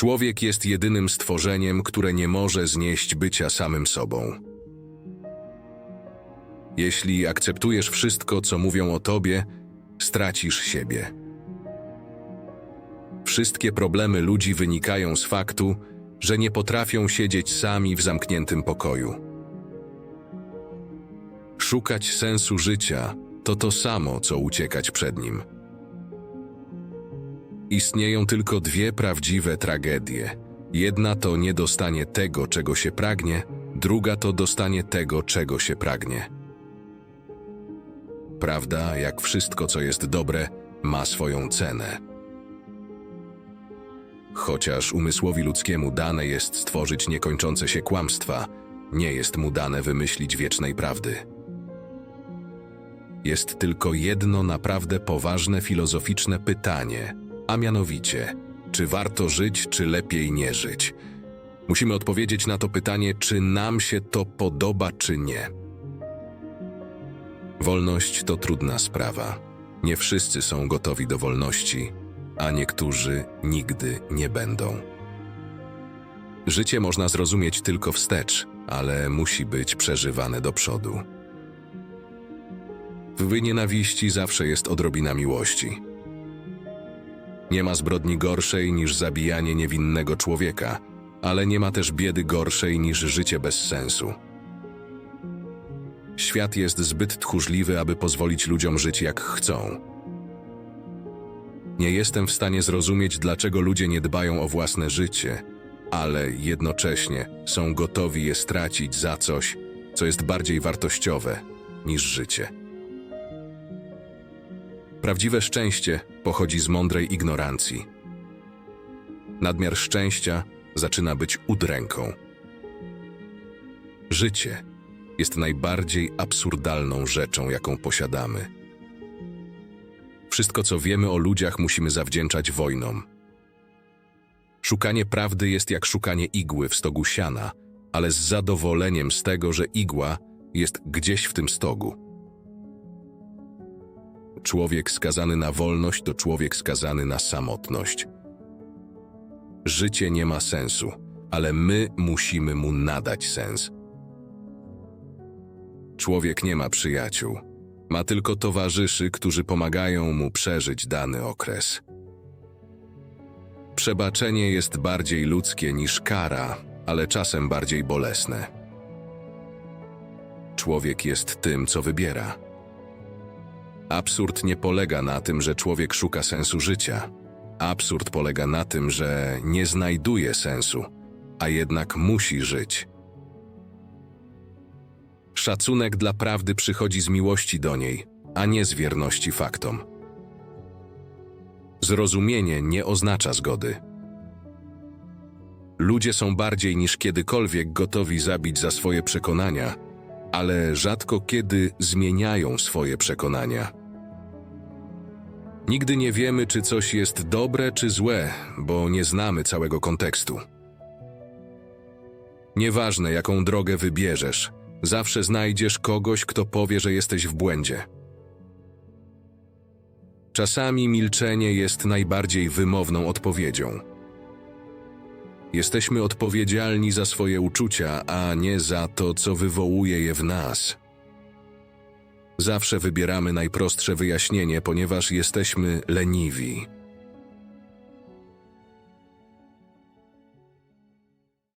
Człowiek jest jedynym stworzeniem, które nie może znieść bycia samym sobą. Jeśli akceptujesz wszystko, co mówią o tobie, stracisz siebie. Wszystkie problemy ludzi wynikają z faktu, że nie potrafią siedzieć sami w zamkniętym pokoju. Szukać sensu życia to to samo, co uciekać przed nim. Istnieją tylko dwie prawdziwe tragedie. Jedna to niedostanie tego, czego się pragnie, druga to dostanie tego, czego się pragnie. Prawda, jak wszystko, co jest dobre, ma swoją cenę. Chociaż umysłowi ludzkiemu dane jest stworzyć niekończące się kłamstwa, nie jest mu dane wymyślić wiecznej prawdy. Jest tylko jedno naprawdę poważne filozoficzne pytanie, a mianowicie, czy warto żyć, czy lepiej nie żyć? Musimy odpowiedzieć na to pytanie, czy nam się to podoba, czy nie. Wolność to trudna sprawa. Nie wszyscy są gotowi do wolności, a niektórzy nigdy nie będą. Życie można zrozumieć tylko wstecz, ale musi być przeżywane do przodu. W nienawiści zawsze jest odrobina miłości. Nie ma zbrodni gorszej niż zabijanie niewinnego człowieka, ale nie ma też biedy gorszej niż życie bez sensu. Świat jest zbyt tchórzliwy, aby pozwolić ludziom żyć jak chcą. Nie jestem w stanie zrozumieć, dlaczego ludzie nie dbają o własne życie, ale jednocześnie są gotowi je stracić za coś, co jest bardziej wartościowe niż życie. Prawdziwe szczęście pochodzi z mądrej ignorancji. Nadmiar szczęścia zaczyna być udręką. Życie jest najbardziej absurdalną rzeczą, jaką posiadamy. Wszystko, co wiemy o ludziach, musimy zawdzięczać wojnom. Szukanie prawdy jest jak szukanie igły w stogu siana, ale z zadowoleniem z tego, że igła jest gdzieś w tym stogu. Człowiek skazany na wolność to człowiek skazany na samotność. Życie nie ma sensu, ale my musimy mu nadać sens. Człowiek nie ma przyjaciół, ma tylko towarzyszy, którzy pomagają mu przeżyć dany okres. Przebaczenie jest bardziej ludzkie niż kara, ale czasem bardziej bolesne. Człowiek jest tym, co wybiera. Absurd nie polega na tym, że człowiek szuka sensu życia. Absurd polega na tym, że nie znajduje sensu, a jednak musi żyć. Szacunek dla prawdy przychodzi z miłości do niej, a nie z wierności faktom. Zrozumienie nie oznacza zgody. Ludzie są bardziej niż kiedykolwiek gotowi zabić za swoje przekonania, ale rzadko kiedy zmieniają swoje przekonania. Nigdy nie wiemy, czy coś jest dobre czy złe, bo nie znamy całego kontekstu. Nieważne, jaką drogę wybierzesz, zawsze znajdziesz kogoś, kto powie, że jesteś w błędzie. Czasami milczenie jest najbardziej wymowną odpowiedzią. Jesteśmy odpowiedzialni za swoje uczucia, a nie za to, co wywołuje je w nas. Zawsze wybieramy najprostsze wyjaśnienie, ponieważ jesteśmy leniwi.